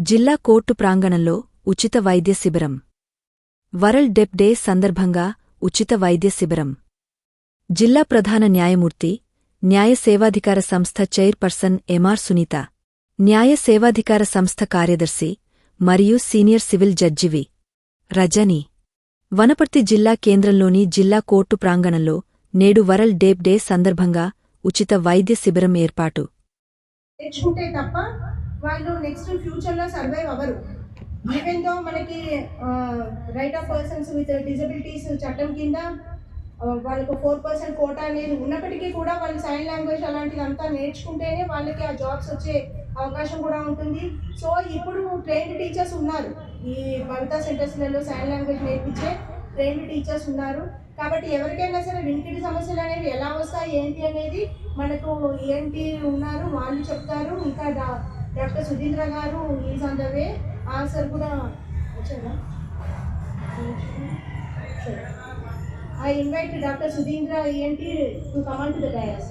జిల్లా కోర్టు ప్రాంగణంలో ఉచిత వైద్య శిబిరం. వరల్డ్ డెప్ డే సందర్భంగా ఉచిత వైద్య శిబిరం. జిల్లా ప్రధాన న్యాయమూర్తి న్యాయ సేవాధికార సంస్థ చైర్పర్సన్ ఎంఆర్ సునీత న్యాయ సేవాధికార సంస్థ కార్యదర్శి మరియు సీనియర్ సివిల్ జడ్జివి రజని. వనపర్తి జిల్లా కేంద్రంలోని జిల్లా కోర్టు ప్రాంగణంలో నేడు వరల్డ్ డేప్ డే సందర్భంగా ఉచిత వైద్య శిబిరం ఏర్పాటు. వాళ్ళు నెక్స్ట్ ఫ్యూచర్లో సర్వైవ్ అవ్వరు. ఈవెన్ దో మనకి right of persons with disabilities చట్టం కింద వాళ్ళకు ఫోర్ పర్సెంట్ కోటా అనేది ఉన్నప్పటికీ కూడా వాళ్ళు సైన్ లాంగ్వేజ్ అలాంటిది అంతా నేర్చుకుంటేనే వాళ్ళకి ఆ జాబ్స్ వచ్చే అవకాశం కూడా ఉంటుంది. సో ఇప్పుడు ట్రైన్డ్ టీచర్స్ ఉన్నారు. ఈ భవితా సెంటర్స్లలో సైన్ లాంగ్వేజ్ నేర్పించే ట్రైన్డ్ టీచర్స్ ఉన్నారు. కాబట్టి ఎవరికైనా సరే వినికిడి సమస్యలు అనేవి ఎలా వస్తాయి ఏంటి అనేది మనకు ఏంటి ఉన్నారు వాళ్ళు చెప్తారు. ఇంకా దా డాక్టర్ సుధీంద్ర గారు is on the way answer కూడా వచ్చారా ఐ ఇన్వైట్ డాక్టర్ సుధీంద్ర ఏంటి? To come on to the dais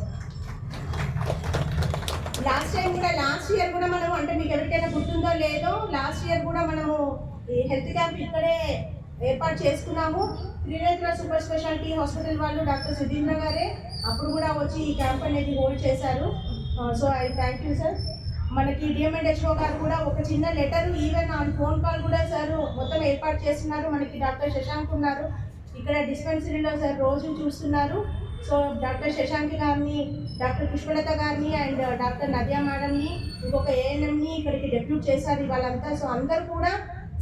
last time కూడా లాస్ట్ ఇయర్ కూడా మనం అంటే మీకు ఎవరికైనా గుర్తుందో లేదో లాస్ట్ ఇయర్ కూడా మనము ఈ హెల్త్ క్యాంప్ ఇక్కడే ఏర్పాటు చేసుకున్నాము. త్రినేత్ర సూపర్ స్పెషాలిటీ హాస్పిటల్ వాళ్ళు డాక్టర్ సుధీంద్ర గారే అప్పుడు కూడా వచ్చి ఈ క్యాంప్ అనేది హోల్డ్ చేశారు. So I thank you sir. మనకి డిఎంఎన్హెచ్ఓ గారు కూడా ఒక చిన్న letter even on phone call కూడా సార్ మొత్తం ఏర్పాటు చేస్తున్నారు. మనకి డాక్టర్ శశాంక్ ఉన్నారు. ఇక్కడ డిస్పెన్సరీలో సార్ రోజు చూస్తున్నారు. సో డాక్టర్ శశాంక్ గారిని డాక్టర్ పుష్పలత గారిని అండ్ uh, డాక్టర్ నద్యా మేడంని ఇంకొక ఏఎన్ఎంని ఇక్కడికి డెప్యూట్ చేశారు వాళ్ళంతా సో అందరు కూడా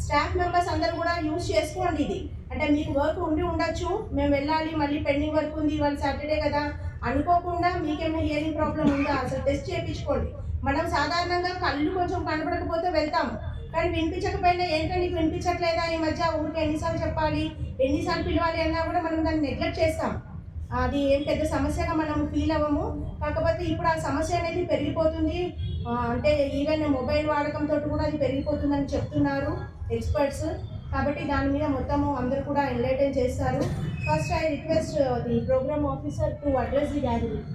స్టాఫ్ మెంబర్స్ అందరు కూడా యూజ్ చేసుకోండి ఇది. అంటే మీకు వర్క్ ఉండి ఉండొచ్చు. మేము వెళ్ళాలి మళ్ళీ పెండింగ్ వర్క్ ఉంది ఇవాళ సాటర్డే కదా. అనుకోకుండా మీకేమైనా హియరింగ్ ప్రాబ్లం ఉందా? అసలు టెస్ట్ చేయించుకోండి. మనం సాధారణంగా కళ్ళు కొంచెం కనపడకపోతే వెళ్తాము కానీ వినిపించకపోయినా ఏంటో నీకు వినిపించట్లేదా? ఈ మధ్య ఊరికి ఎన్నిసార్లు చెప్పాలి ఎన్నిసార్లు పిలవాలి అన్నా కూడా మనం దాన్ని నెగ్లెక్ట్ చేస్తాం. అది ఏం పెద్ద సమస్యగా మనం ఫీల్ అవ్వము. కాకపోతే ఇప్పుడు ఆ సమస్య అనేది పెరిగిపోతుంది. అంటే ఈవెన్ మొబైల్ వాడకంతో కూడా అది పెరిగిపోతుందని చెప్తున్నారు ఎక్స్పర్ట్స్. కాబట్టి దాని మీద మొత్తము అందరూ కూడా ఎన్లైటన్ చేస్తారు. First I request the programme officer to address the gathering